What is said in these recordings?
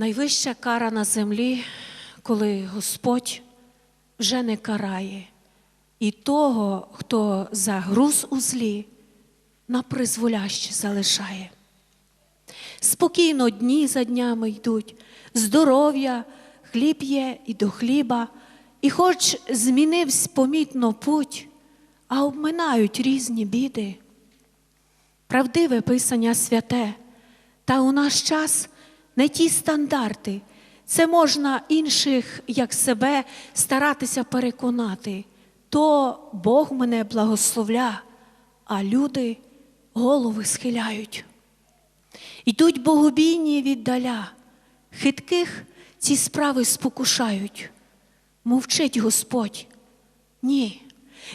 Найвища кара на землі, коли Господь вже не карає, і того, хто загруз у злі, на призволяще залишає. Спокійно дні за днями йдуть, здоров'я, хліб є і до хліба, і хоч змінився помітно путь, а обминають різні біди. Правдиве писання святе, та у наш час не ті стандарти. Це можна інших, як себе, старатися переконати. То Бог мене благословля, а люди голови схиляють. Йдуть богобійні віддаля, хитких ці справи спокушають. Мовчить Господь. Ні.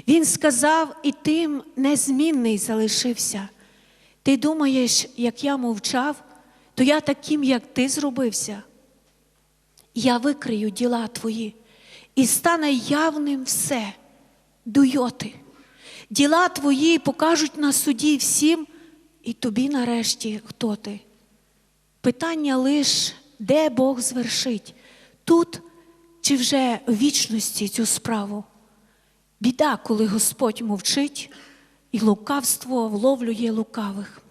Він сказав, і тим незмінний залишився. Ти думаєш, як я мовчав, то я таким, як ти зробився. Я викрию діла твої, і стане явним все, дуйоти. Діла твої покажуть на суді всім, і тобі нарешті хто ти. Питання лиш, де Бог звершить, тут чи вже в вічності цю справу. Біда, коли Господь мовчить, і лукавство вловлює лукавих.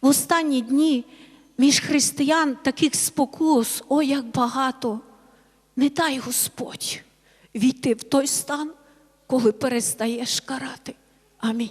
В останні дні між християн таких спокус, о, як багато, не дай Господь війти в той стан, коли перестаєш карати. Амінь.